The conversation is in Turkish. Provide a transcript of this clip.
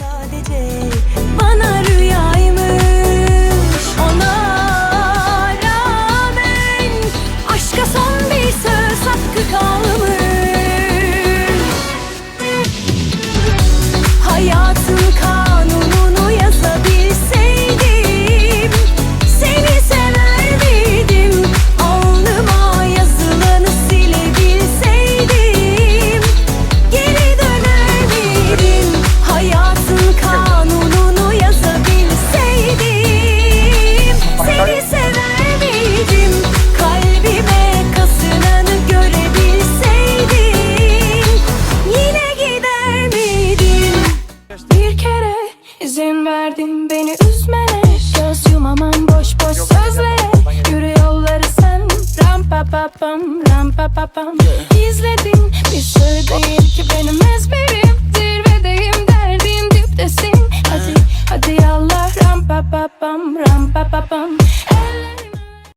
sadece bana rüyaymış. Ona rağmen aşka son bir söz hakkı kalmış. Kanununu verdin beni üzmene. Göz yumamam boş boş sözlere. Yürü yolları sen. Ram pa pa pam ram pa pa pam. İzledin bir sır değil ki benim ezberim Zirvedeyim derdin diptesin. Hadi hadi yallah. Ram pa pa pam ram pa pa pam